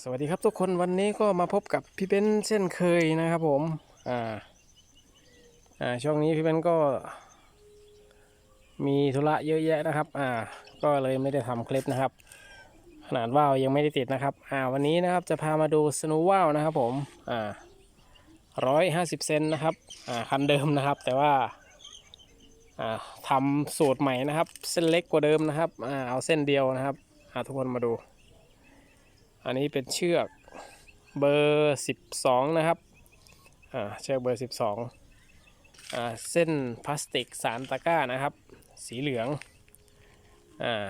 สวัสดีครับทุกคนวันนี้ก็มาพบกับพี่เบนเช่นเคยนะครับผมอ่าอ่าช่วงนี้พี่เบนก็ มีธุระเยอะแยะนะครับอ่าก็เลยไม่ได้ทำคลิปนะครับ ขนาดว่าวยังไม่ได้ติดนะครับอ่าวันนี้นะครับจะพามาดูสนว์ว่าวนะครับผมอ่าร้อยห้าสิบเซนนะครับอ่าคันเดิมนะครับ แต่ว่าอ่าทำสูตรใหม่นะครับ เส้นเล็กกว่าเดิมนะครับอ่าเอาเส้นเดียวนะครับอ่าทุกคนมาดู อันนี้เป็นเชือกเบอร์12 นะครับ อ่า เชือกเบอร์ 12 อ่า เส้นพลาสติกสารตะกร้านะครับ สีเหลือง อ่า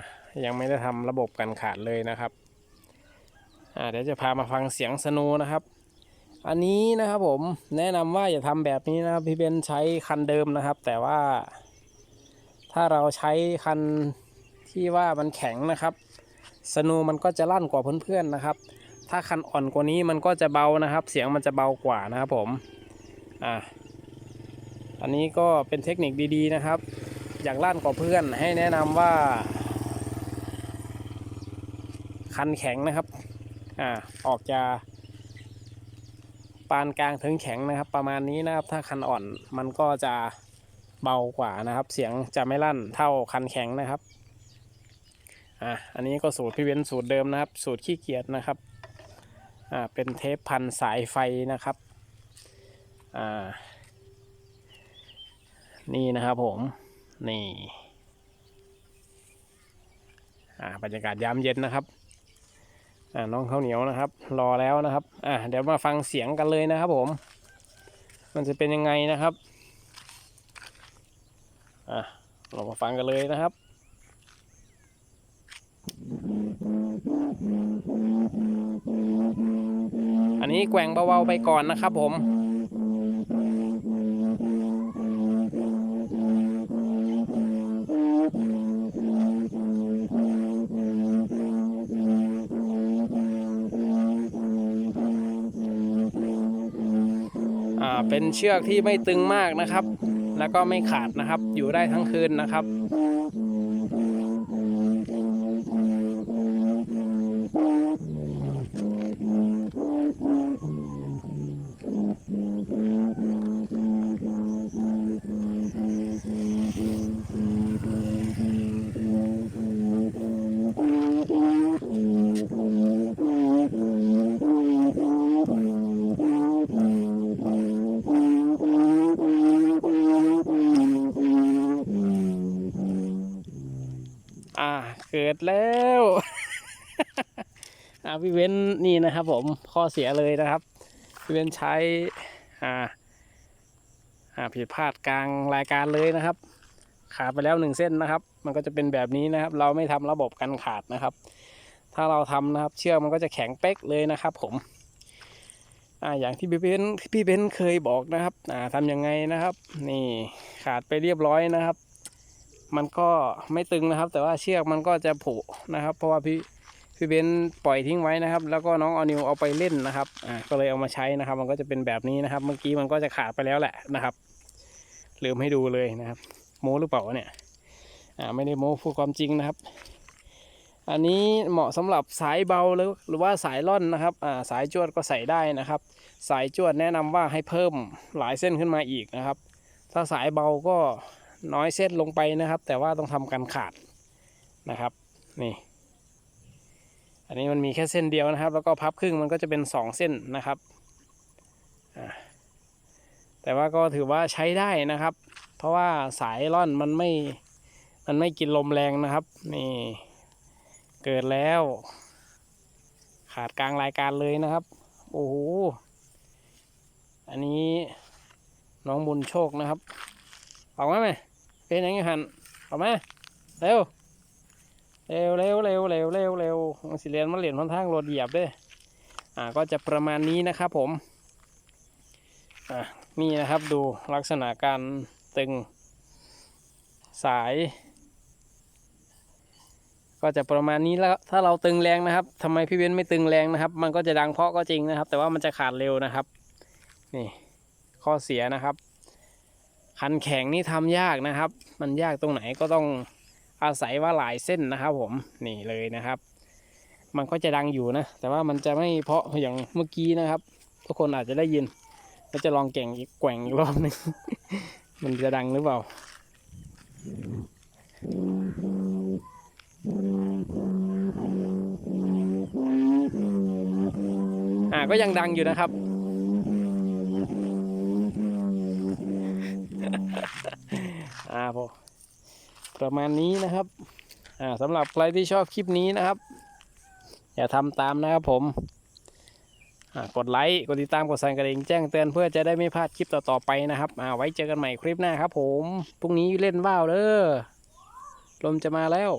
ยังไม่ได้ทำระบบกันขาดเลยนะครับ อ่า เดี๋ยวจะพามาฟังเสียงสนูนะครับ อันนี้นะครับผมแนะนำว่าอย่าทำแบบนี้นะครับพี่เบนใช้คันเดิมนะครับ แต่ว่าถ้าเราใช้คันที่ว่ามันแข็งนะครับ สนูมันก็จะลั่นกว่าเพื่อนๆนะครับ ถ้าคันอ่อนกว่านี้มันก็จะเบานะครับ เสียงมันจะเบากว่านะครับผมอ่าอันนี้ก็เป็นเทคนิคดีๆนะครับ อยากลั่นกว่าเพื่อนให้แนะนำว่า คันแข็งนะครับอ่าออกจะปานกลางถึงแข็งนะครับ ประมาณนี้นะครับ ถ้าคันอ่อนมันก็จะเบากว่านะครับ เสียงจะไม่ลั่นเท่าคันแข็งนะครับ อะอันนี้ก็สูตรพี่เว้นสูตรเดิมนะครับ สูตรขี้เกียจนะครับอ่าเป็นเทปพันสายไฟนะครับอ่านี่นะครับผมนี่อ่าบรรยากาศยามเย็นนะครับอ่าน้องข้าวเหนียวนะครับ รอแล้วนะครับอ่าเดี๋ยวมาฟังเสียงกันเลยนะครับผม มันจะเป็นยังไงนะครับอะเรามาฟังกันเลยนะครับ อันนี้แกว่งเบาๆไปก่อนนะครับผมอ่าเป็นเชือกที่ไม่ตึงมากนะครับ แล้วก็ไม่ขาดนะครับ อยู่ได้ทั้งคืนนะครับ เกิดแล้วอ่าพี่เว้นนี่นะครับผมข้อเสียเลยนะครับ พี่เว้นใช้อ่าอ่าผิดพลาดกลางรายการเลยนะครับ ขาดไปแล้วหนึ่งเส้นนะครับ มันก็จะเป็นแบบนี้นะครับ เราไม่ทำระบบกันขาดนะครับ ถ้าเราทำนะครับ เชือกมันก็จะแข็งเป๊กเลยนะครับผมอ่าอย่างที่พี่เบนพี่เบนเคยบอกนะครับอ่าทำยังไงนะครับ นี่ขาดไปเรียบร้อยนะครับ มันก็ไม่ตึงนะครับ แต่ว่าเชือกมันก็จะผุนะครับ เพราะว่าพี่พี่เบนปล่อยทิ้งไว้นะครับ แล้วก็น้องออนิวเอาไปเล่นนะครับอ่าก็เลยเอามาใช้นะครับ มันก็จะเป็นแบบนี้นะครับ เมื่อกี้มันก็จะขาดไปแล้วแหละนะครับลืมให้ดูเลยนะครับ โม้หรือเปล่าเนี่ยอ่าไม่ได้โม้พูดความจริงนะครับ อันนี้เหมาะสำหรับสายเบาหรือหรือว่าสายล่อนนะครับอ่าสายจวดก็ใส่ได้นะครับ สายจวดแนะนำว่าให้เพิ่มหลายเส้นขึ้นมาอีกนะครับ ถ้าสายเบาก็ น้อยเส้นลงไปนะครับ แต่ว่าต้องทำกันขาดนะครับนี่อันนี้มันมีแค่เส้นเดียวนะครับ แล้วก็พับครึ่งมันก็จะเป็นสองเส้นนะครับแต่ว่าก็ถือว่าใช้ได้นะครับ เพราะว่าสายร่อนมันไม่มันไม่กินลมแรงนะครับนี่เกิดแล้ว ขาดกลางรายการเลยนะครับ โอ้โหอันนี้น้องบุญโชคนะครับออกมาไหม เป็นยังไงหันออกมาเร็วเร็วเร็วเร็วเร็วเร็วเร็วมันสิเรียนมันเหรียญค่อนข้างโรดเหยียบด้วยอ่าก็จะประมาณนี้นะครับผมอะนี่นะครับดูลักษณะการตึงสาย ก็จะประมาณนี้แล้วถ้าเราตึงแรงนะครับทำไมพี่เว้นไม่ตึงแรงนะครับ มันก็จะดังเพาะก็จริงนะครับ แต่ว่ามันจะขาดเร็วนะครับ นี่ข้อเสียนะครับ คันแข็งนี่ทำยากนะครับ มันยากตรงไหนก็ต้องอาศัยว่าหลายเส้นนะครับผมนี่เลยนะครับ มันก็จะดังอยู่นะ แต่ว่ามันจะไม่เพาะอย่างเมื่อกี้นะครับ ทุกคนอาจจะได้ยินก็จะลองแก่งอีกแกว่งอีกรอบหนึงมันจะดังหรือเปล่าอ่าก็ยังดังอยู่นะครับ อ่าพอประมาณนี้นะครับอ่าสำหรับใครที่ชอบคลิปนี้นะครับ อย่าทำตามนะครับผมอ่ากดไลค์กดติดตามกดสั่นกระดิ่งแจ้งเตือนเพื่อจะได้ไม่พลาดคลิปต่อๆไปนะครับอ่าไว้เจอกันใหม่คลิปหน้าครับผมพรุ่งนี้เล่นว่าวเด้อลมจะมาแล้ว